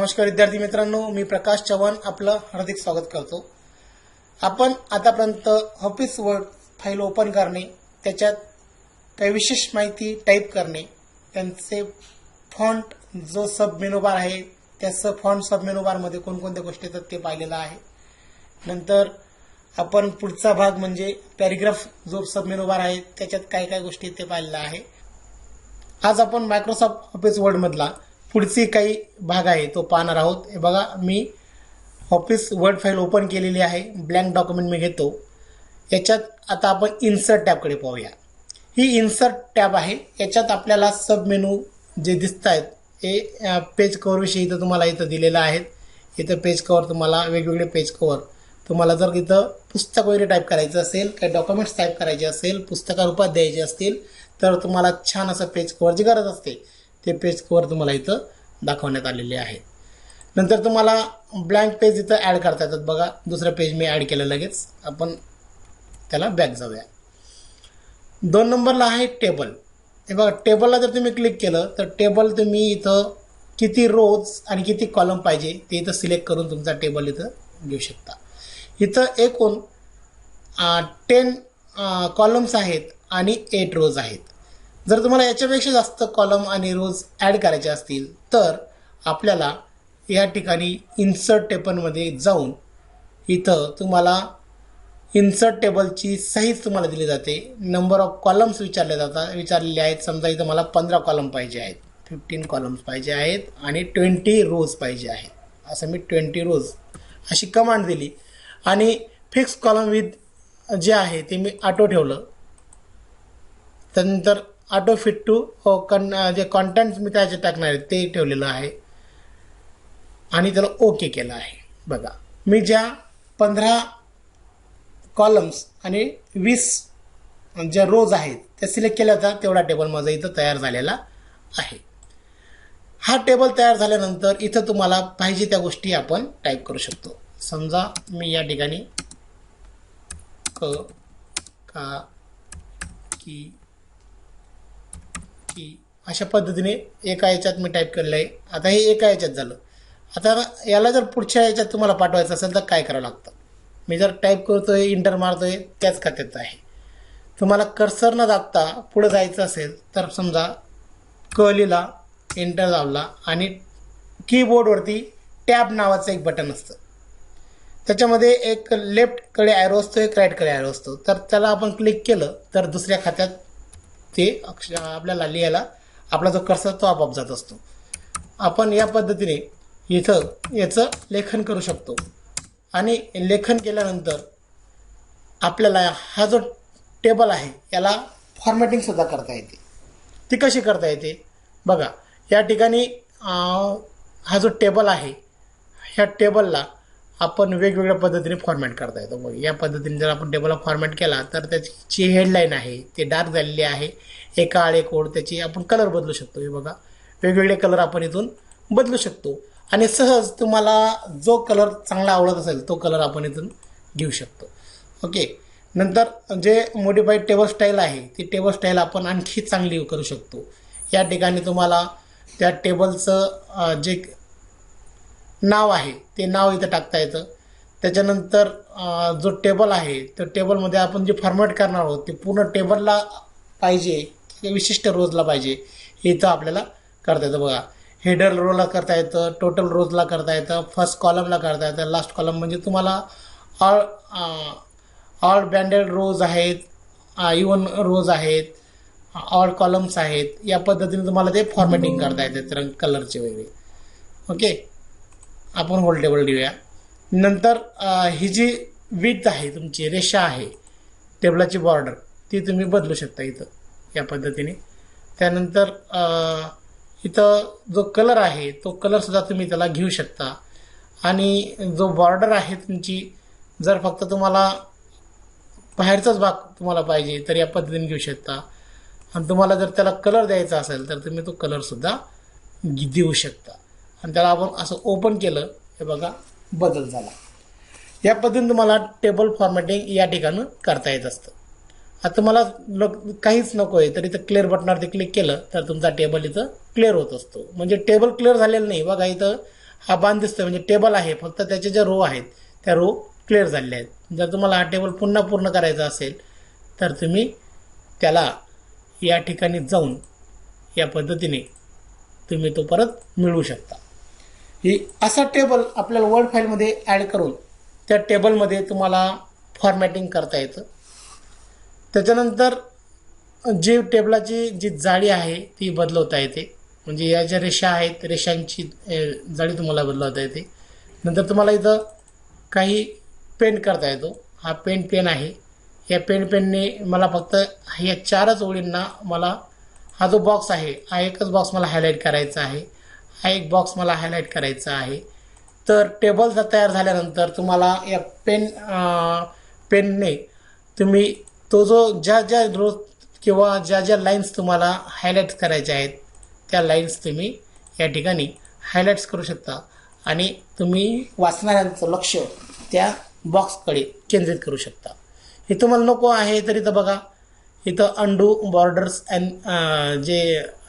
नमस्कार विद्यार्थी मित्रांनो. मी प्रकाश चव्हाण आपलं हार्दिक स्वागत करतो. आपण आतापर्यंत ऑफिस वर्ड फाईल ओपन करणे त्याच्यात काही विशेष माहिती टाईप करणे त्यांचे फॉन्ट जो सब मेनूबार आहे त्या सब फॉन्ट सब मेनूबारमध्ये कोणकोणत्या गोष्टी येतात ते पाहिलेलं आहे. नंतर आपण पुढचा भाग म्हणजे पॅरिग्राफ जो सब मेनूबार आहे त्याच्यात काय काय गोष्टी आहेत ते पाहिलेलं आहे. आज आपण मायक्रोसॉफ्ट ऑफिस वर्डमधला पुढची काही भाग आहे तो पाहणार आहोत. हे बघा मी ऑफिस वर्ड फाईल ओपन केलेली आहे. ब्लँक डॉक्युमेंट मी घेतो. याच्यात आता आपण इन्सर्ट टॅबकडे पाहूया. ही इन्सर्ट टॅब आहे. याच्यात आपल्याला सब मेनू जे दिसत आहेत हे पेज कव्हरविषयी इथं तुम्हाला इथं दिलेलं आहेत इथं पेज कव्हर तुम्हाला वेगवेगळे पेज कव्हर तुम्हाला जर इथं पुस्तक वगैरे टाईप करायचं असेल काही डॉक्युमेंट्स टाईप करायचे असेल पुस्तका रूपात द्यायचे असतील तर तुम्हाला छान असं पेज कव्हरची गरज असते. ते पेज कव्हर तुम्हाला इथं दाखवण्यात आलेले आहे. नंतर तुम्हाला ब्लँक पेज इथं ॲड करता येतात बघा. दुसरं पेज मी ॲड केलं लगेच. आपण त्याला बॅक जाऊया. दोन नंबरला आहे टेबल हे बघा टेबलला जर तुम्ही क्लिक केलं तर टेबल तुम्ही इथं किती रोज आणि किती कॉलम पाहिजे ते इथं सिलेक्ट करून तुमचा टेबल इथं घेऊ शकता. इथं एकूण टेन कॉलम्स आहेत आणि एट रोज आहेत. जर तुम्हाला याच्यापेक्षा जास्त कॉलम आणि रोज ॲड करायचे असतील तर आपल्याला या ठिकाणी इन्सर्ट टेबलमध्ये जाऊन इथं तुम्हाला इन्सर्ट टेबलची साईज तुम्हाला दिली जाते. नंबर ऑफ कॉलम्स विचारले जातात विचारलेले आहेत. समजा इथं मला पंधरा कॉलम पाहिजे आहेत. फिफ्टीन कॉलम्स पाहिजे आहेत आणि ट्वेंटी रोज पाहिजे आहेत. असं मी ट्वेंटी रोज अशी कमांड दिली. आणि फिक्स कॉलम विथ जे आहे ते मी ऑटो ठेवलं. त्यानंतर ऑटो फिट टू कन जे कॉन्टेंट्स मी त्याचे टाकणार आहे ते ठेवलेलं आहे. आणि त्याला ओके केलं आहे. बघा मी ज्या पंधरा कॉलम्स आणि वीस ज्या रोज आहेत त्या सिलेक्ट केल्या होत्या तेवढा टेबल माझा इथं तयार झालेला आहे. हा टेबल तयार झाल्यानंतर इथं तुम्हाला पाहिजे त्या गोष्टी आपण टाईप करू शकतो. समजा मी या ठिकाणी क का की की अशा पद्धतीने एका याच्यात मी टाईप केलेलं आहे. आता हे एका याच्यात झालं. आता याला जर पुढच्या याच्यात तुम्हाला पाठवायचं असेल तर काय करावं लागतं? मी जर टाईप करतो आहे इंटर मारतो आहे त्याच खात्यात आहे. तुम्हाला कर्सर न दाबता पुढं जायचं असेल तर समजा कलीला इंटर एंटर दाबला आणि कीबोर्डवरती टॅब नावाचं एक बटन असतं. त्याच्यामध्ये एक लेफ्टकडे ॲरो असतो एक राईटकडे ॲरो असतो. तर त्याला आपण क्लिक केलं तर दुसऱ्या खात्यात ते अक्ष आपल्याला लिहायला आपला जो कर्सर तो आपोआप जात असतो. आपण या पद्धतीने इथं याचं लेखन करू शकतो. आणि लेखन केल्यानंतर आपल्याला हा जो टेबल आहे याला फॉर्मॅटिंगसुद्धा करता येते. ती कशी करता येते? बघा या ठिकाणी हा जो टेबल आहे ह्या टेबलला आपण वेगवेगळ्या पद्धतीने फॉर्मॅट करता येतो. मग या पद्धतीने जर आपण टेबलला फॉर्मॅट केला तर त्याची जी हेडलाईन आहे ते डार्क झालेली आहे. एका आळे एक त्याची आपण कलर बदलू शकतो. हे बघा वेगवेगळे कलर आपण इथून बदलू शकतो. आणि सहज तुम्हाला जो कलर चांगला आवडत असेल तो कलर आपण इथून घेऊ शकतो. ओके नंतर जे मॉडिफाईड टेबल स्टाईल आहे ती टेबल स्टाईल आपण आणखी चांगली करू शकतो. या ठिकाणी तुम्हाला त्या टेबलचं जे नाव आहे. ते नाव इथं टाकता येतं. त्याच्यानंतर जो टेबल आहे तर टेबलमध्ये आपण जे फॉर्मॅट करणार आहोत ते पूर्ण टेबलला पाहिजे किंवा विशिष्ट रोजला पाहिजे. हे इथं आपल्याला करता येतं बघा. हेडर रोला करता येतं टोटल रोजला करता येतं फर्स्ट कॉलमला करता येतं लास्ट कॉलम म्हणजे तुम्हाला ऑल ऑल ब्रँडेड रोज आहेत इवन रोज आहेत ऑल कॉलम्स आहेत. या पद्धतीने तुम्हाला ते फॉर्मॅटिंग करता येते रंग कलरचे वगैरे ओके आपण होल्ड टेबल देऊया. नंतर ही जी विथ आहे तुमची रेषा आहे टेबलाची बॉर्डर ती तुम्ही बदलू शकता इथं या पद्धतीने. त्यानंतर इथं जो कलर आहे तो कलरसुद्धा तुम्ही त्याला घेऊ शकता. आणि जो बॉर्डर आहे तुमची जर फक्त तुम्हाला बाहेरचाच भाग तुम्हाला पाहिजे तर या पद्धतीने घेऊ शकता. आणि तुम्हाला जर त्याला कलर द्यायचा असेल तर तुम्ही तो कलरसुद्धा देऊ शकता. आणि त्याला आपण असं ओपन केलं हे बघा बदल झाला. या पद्धतीने तुम्हाला टेबल फॉर्मॅटिंग या ठिकाणी करता येत असतं. आता तुम्हाला काहीच नको आहे तर इथं क्लिअर बटनावरती क्लिक केलं तर तुमचा टेबल इथं क्लिअर होत असतो. म्हणजे टेबल क्लिअर झालेलं नाही. बघा इथं हा बांध दिसतोय म्हणजे टेबल आहे फक्त त्याचे ज्या रो आहेत त्या रो क्लिअर झालेल्या आहेत. जर तुम्हाला हा टेबल पुन्हा पूर्ण करायचा असेल तर तुम्ही त्याला या ठिकाणी जाऊन या पद्धतीने तुम्ही तो परत मिळवू शकता. ही असा टेबल आपल्याला वर्ड फाईलमध्ये ॲड करून त्या टेबलमध्ये तुम्हाला फॉर्मॅटिंग करता येतं. त्याच्यानंतर जी टेबलाची जी जाडी आहे ती बदलवता येते. म्हणजे या ज्या रेषा आहेत रेषांची जाळी जाडी तुम्हाला बदलवता येते. नंतर तुम्हाला इथं काही पेंट करता येतो. हा पेंट पेन आहे. या पेंट पेनने मला फक्त या चारच ओळींना मला हा जो बॉक्स आहे हा एकच बॉक्स मला हायलाईट करायचा आहे. हा एक बॉक्स मला हायलाईट करायचा आहे. तर टेबल जर तयार झाल्यानंतर तुम्हाला या पेन पेनने तुम्ही तो जो ज्या ज्या रोज किंवा ज्या ज्या लाईन्स तुम्हाला हायलाईट करायच्या आहेत त्या लाईन्स तुम्ही या ठिकाणी हायलाईट्स करू शकता. आणि तुम्ही वाचणाऱ्यांचं लक्ष त्या बॉक्सकडे केंद्रित करू शकता. हे तुम्हाला नको आहे तरी तर बघा इथं अंडू बॉर्डर्स अँड जे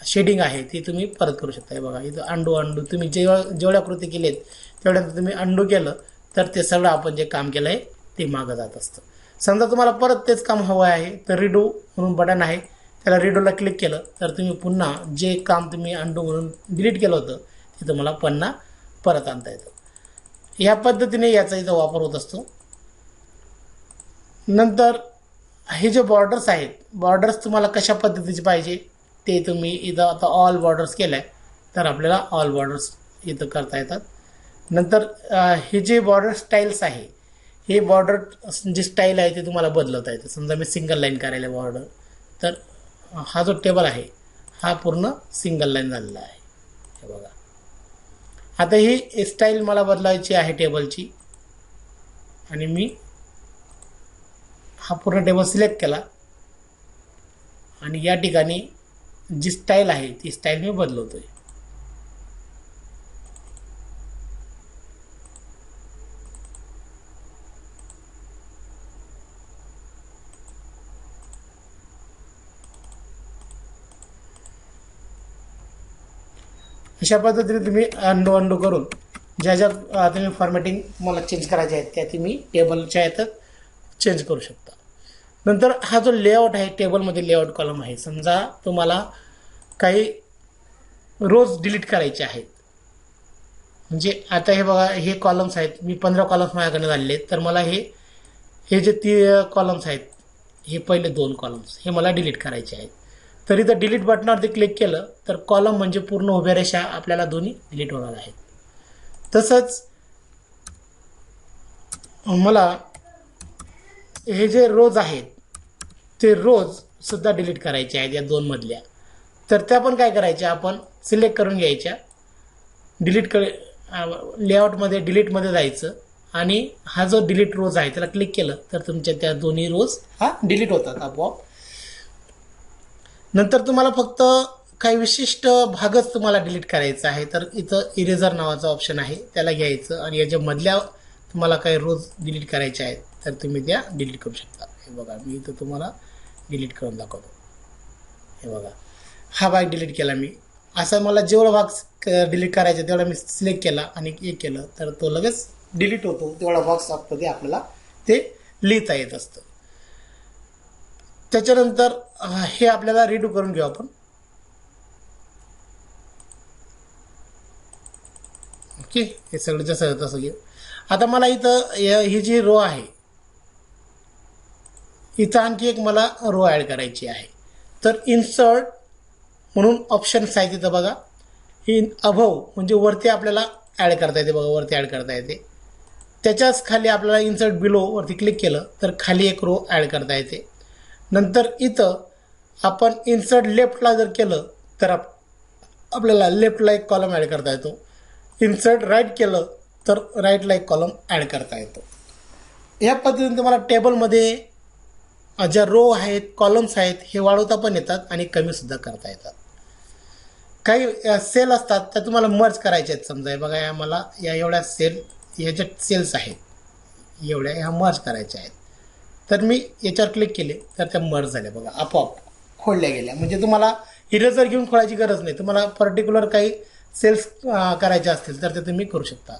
शेडिंग आहे ती तुम्ही परत करू शकता. हे बघा इथं अंडू अंडू तुम्ही जेव्हा जेवढ्या कृती केलेत तेवढ्या तुम्ही अंडू केलं तर ते सगळं आपण जे काम केलं आहे ते मागं जात असतं. समजा तुम्हाला परत तेच काम हवं आहे तर रिडू म्हणून बटन आहे. त्याला रिडूला क्लिक केलं तर तुम्ही पुन्हा जे काम तुम्ही अंडू म्हणून डिलीट केलं होतं ते तुम्हाला पुन्हा परत आणता येतं. ह्या पद्धतीने याचा इथं वापर होत असतो. नंतर हे जे बॉर्डर्स आहेत बॉर्डर्स तुम्हाला कशा पद्धतीचे पाहिजे ते तुम्ही इथं आता ऑल बॉर्डर्स केलं तर आपल्याला ऑल बॉर्डर्स इथं करता येतात. नंतर हे जे बॉर्डर स्टाईल्स आहे हे बॉर्डर जी स्टाईल आहे ते तुम्हाला बदलवता येतं. समजा मी सिंगल लाईन करायला बॉर्डर तर हा जो टेबल आहे हा पूर्ण सिंगल लाईन झालेला आहे. हे बघा. आता ही स्टाईल मला बदलायची आहे टेबलची. आणि मी हा पूर्ण टेबल सिलेक्ट केला. आणि या ठिकाणी जी स्टाईल आहे ती स्टाईल मी बदलवतो आहे अशा पद्धतीने तुम्ही अंडू अंडू करून ज्या ज्या तुम्ही फॉर्मॅटिंग तुम्हाला चेंज करायचे आहेत त्या तुम्ही टेबलच्या याच्यात चेंज करू शकता. नंतर हा जो लेआउट आहे टेबलमध्ये लेआउट कॉलम आहे समजा तुम्हाला काही रोज डिलीट करायचे आहेत. म्हणजे आता हे बघा हे कॉलम्स आहेत. मी पंधरा कॉलम्स माझ्याकडे झालेले आहेत. तर मला हे हे जे ती कॉलम्स आहेत हे पहिले दोन कॉलम्स हे मला डिलीट करायचे आहेत. तर इथं डिलीट बटनावरती क्लिक केलं तर कॉलम म्हणजे पूर्ण उभ्या रेषा आपल्याला दोन्ही डिलीट होणार आहेत. तसंच मला हे जे रोज आहेत ते रोज सुद्धा डिलीट करायचे आहेत या दोन मधल्या. तर त्या पण काय करायच्या आपण सिलेक्ट करून घ्यायच्या. डिलीट कर लेआउटमध्ये डिलीटमध्ये जायचं आणि हा जो डिलीट रोज आहे त्याला क्लिक केलं तर तुमच्या त्या दोन्ही रोज हा डिलीट होतात आपोआप. नंतर तुम्हाला फक्त काही विशिष्ट भागच तुम्हाला डिलीट करायचा आहे तर इथं इरेझर नावाचा ऑप्शन आहे त्याला घ्यायचं आणि याच्या मधल्या तुम्हाला काही रोज डिलीट करायचे आहेत. तर तुम्ही त्या डिलीट करू शकता. हे बघा मी इथं तुम्हाला डिलीट करून दाखवतो. हे बघा. हा भाग डिलीट केला मी. असं मला जेवढा भाग डिलीट करायचा तेवढा मी सिलेक्ट केला आणि एक केलं. तर तो लगेच डिलीट होतो. तेवढा बॉक्स ते आपल्याला ते लिहिता येत असतं. त्याच्यानंतर हे आपल्याला रिडू करून घेऊ आपण. ओके? हे सगळं जसं तसं घेऊ. आता मला इथं य- ही जी रो आहे इथं आणखी एक मला रो ॲड करायची आहे. तर इन्सर्ट म्हणून ऑप्शन्स आहे तिथं बघा. इन अभव म्हणजे वरती आपल्याला ॲड करता येते बघा वरती ॲड करता येते. त्याच्याच खाली आपल्याला इन्सर्ट बिलो वरती क्लिक केलं तर खाली एक रो ॲड करता येते. नंतर इथं आपण इन्सर्ट लेफ्टला जर केलं तर आप आपल्याला लेफ्टला एक कॉलम ॲड करता येतो. इन्सर्ट राईट केलं तर राईटला एक कॉलम ॲड करता येतो. या पद्धतीने तुम्हाला टेबलमध्ये ज्या रो आहेत कॉलम्स आहेत हे वाढवता पण येतात आणि कमीसुद्धा करता येतात. काही सेल असतात त्या तुम्हाला मर्ज करायचे आहेत. समजा हे बघा या मला या एवढ्या सेल ह्याच्यात सेल्स आहेत एवढ्या ह्या मर्ज करायच्या आहेत. तर मी याच्यावर क्लिक केले तर त्या मर्ज झाल्या. बघा आपोआप खोडल्या गेल्या. म्हणजे तुम्हाला इरेजर घेऊन खोळायची गरज नाही. तुम्हाला पर्टिक्युलर काही सेल्स करायच्या असतील तर ते तुम्ही करू शकता.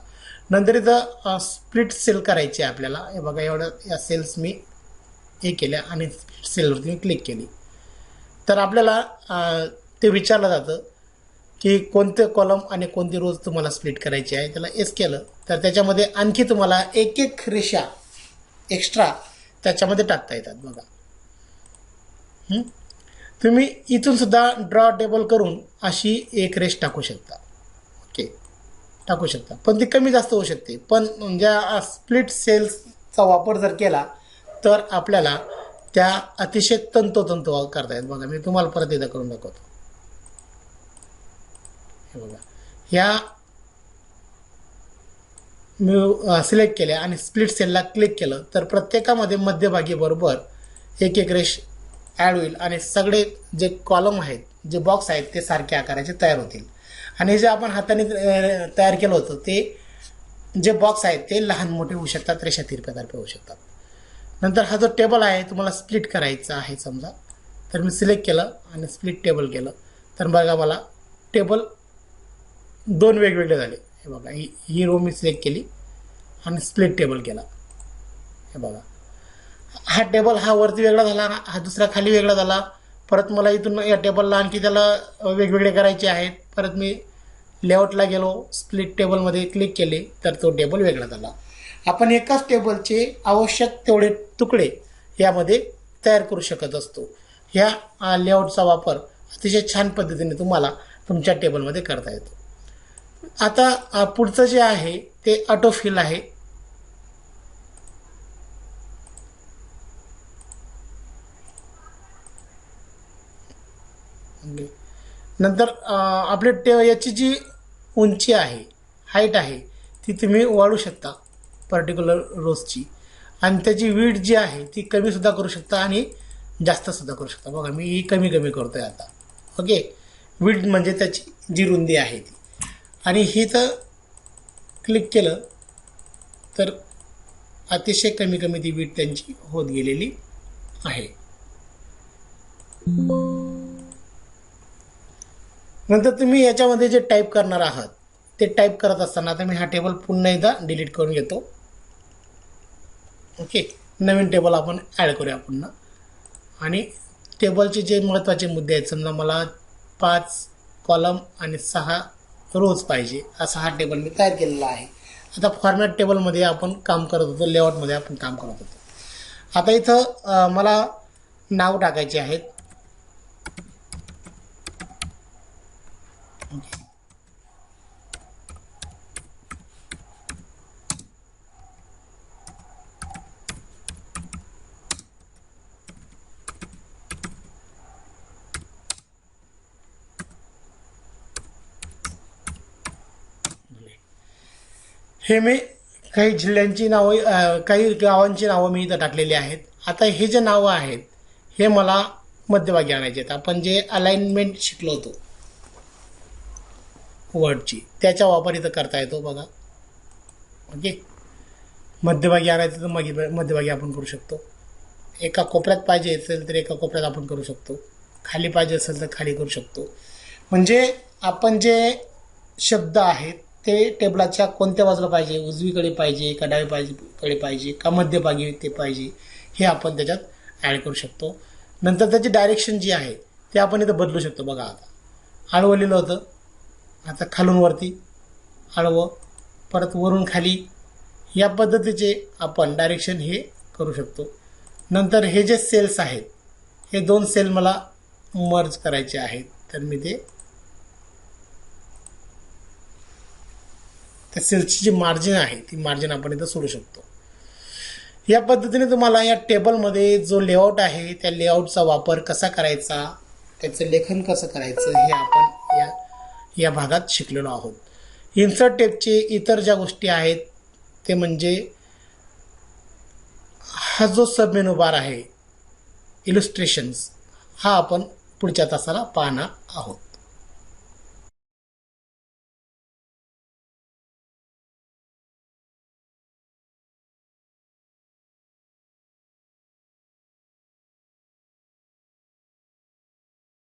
नंतर इथं स्प्लिट सेल करायची आहे आपल्याला. हे बघा एवढं या सेल्स मी हे केल्या आणि सेलवरती क्लिक केली. तर आपल्याला ते विचारलं जातं की कोणते कॉलम आणि कोणती रोज तुम्हाला स्प्लिट करायची आहे? त्याला एस केलं. तर त्याच्यामध्ये आणखी तुम्हाला एक एक रेषा एक्स्ट्रा त्याच्यामध्ये टाकता येतात बघा. तुम्ही इथून सुद्धा ड्रॉ टेबल करून अशी एक रेष टाकू शकता. ओके टाकू शकता. पण ती कमी जास्त होऊ शकते. पण ज्या स्प्लिट सेल्सचा वापर जर केला तर आपल्याला त्या अतिशय तंतोतंत करता येत. बघा मी तुम्हाला परत एकदा करून दाखवतो. हे बघा. ह्या मी सिलेक्ट केल्या आणि स्प्लिट सेलला क्लिक केलं तर प्रत्येकामध्ये मध्यभागी बरोबर एक एक रेश ॲड होईल आणि सगळे जे कॉलम आहेत जे बॉक्स आहेत ते सारख्या आकाराचे तयार होतील. आणि जे आपण हाताने तयार केलं होतं ते जे बॉक्स आहेत ते लहान मोठे होऊ शकतात रेषा तिरप्यासारखे होऊ शकतात. नंतर हा जो टेबल आहे तुम्हाला स्प्लिट करायचा आहे समजा. तर मी सिलेक्ट केलं आणि स्प्लिट टेबल केलं. तर बघा मला टेबल दोन वेगवेगळे झाले. हे बघा ही ही रो मी सिलेक्ट केली आणि स्प्लिट टेबल केला. हे बघा. हा टेबल हा वरती वेगळा झाला हा दुसरा खाली वेगळा झाला. परत मला इथून या टेबलला आणखी त्याला वेगवेगळे करायचे आहेत. परत मी लेआउटला गेलो स्प्लिट टेबलमध्ये क्लिक केले तर तो टेबल वेगळा झाला. आपण एकाच टेबलचे आवश्यक तेवढे तुकडे यामध्ये तयार करू शकत असतो. ह्या लेआउटचा वापर अतिशय छान पद्धतीने तुम्हाला तुमच्या टेबलमध्ये करता येतो. आता पुढचं जे आहे ते ऑटोफिल आहे. नंतर आपले टे याची जी उंची आहे हाईट आहे ती तुम्ही वाढू शकता. पर्टिक्युलर रोजची आणि त्याची वीट जी आहे ती कमीसुद्धा करू शकता आणि जास्तसुद्धा करू शकता. बघा मी ही कमी कमी करतो आहे आता. ओके? वीट म्हणजे त्याची जी रुंदी आहे ती. आणि ही तर क्लिक केलं तर अतिशय कमी कमी ती वीट त्यांची होत गेलेली आहे. नंतर तुम्ही याच्यामध्ये जे टाईप करणार आहात ते टाईप करत असताना आता मी हा टेबल पुन्हा एकदा डिलीट करून घेतो. ओके नवीन टेबल आपण ॲड करूया पुन्हा. आणि टेबलचे जे महत्त्वाचे मुद्दे आहेत समजा मला पाच कॉलम आणि सहा रोज पाहिजे असा हा टेबल मी तयार केलेला आहे. आता फॉर्मॅट टेबलमध्ये आपण काम करत होतो लेआउटमध्ये आपण काम करत होतो. आता इथं मला नाव टाकायचे आहेत. हे मी काही जिल्ह्यांची नावं काही गावांची नावं मी इथं टाकलेली आहेत. आता हे जे नावं आहेत हे मला मध्यभागी आणायचे आहेत. आपण जे अलाइनमेंट शिकलो होतो वर्डची त्याचा वापर इथं करता येतो बघा. ओके? मध्यभागी आणायचं तर मग मध्यभागी आपण करू शकतो. एका कोपऱ्यात पाहिजे असेल तर एका कोपऱ्यात आपण करू शकतो. खाली पाहिजे असेल तर खाली करू शकतो. म्हणजे आपण जे शब्द आहेत ते टेबलाच्या कोणत्या बाजूला पाहिजे? उजवीकडे पाहिजे का डावी पाहिजे कडे पाहिजे का मध्यभागी ते पाहिजे? हे आपण त्याच्यात ॲड करू शकतो. नंतर त्याची डायरेक्शन जी आहे ते आपण इथं बदलू शकतो. बघा आता. आळवलेलं लिहिलं होतं. आता खालून वरती. परत वरून खाली. या पद्धतीचे आपण डायरेक्शन हे करू शकतो. नंतर हे जे सेल्स आहेत हे दोन सेल मला मर्ज करायचे आहेत. तर मी ते त्या सेल्सची जी मार्जिन आहे ती मार्जिन आपण इथं सोडू शकतो. या पद्धतीने तुम्हाला या टेबलमध्ये जो लेआउट आहे त्या लेआउटचा वापर कसा करायचा त्याचं लेखन कसं करायचं हे आपण या या भागात शिकलेलो आहोत. इन्सर्ट टेपचे इतर ज्या गोष्टी आहेत ते म्हणजे हा जो सबमेनू बार आहे इलुस्ट्रेशन्स हा आपण पुढच्या तासाला पाहणार आहोत.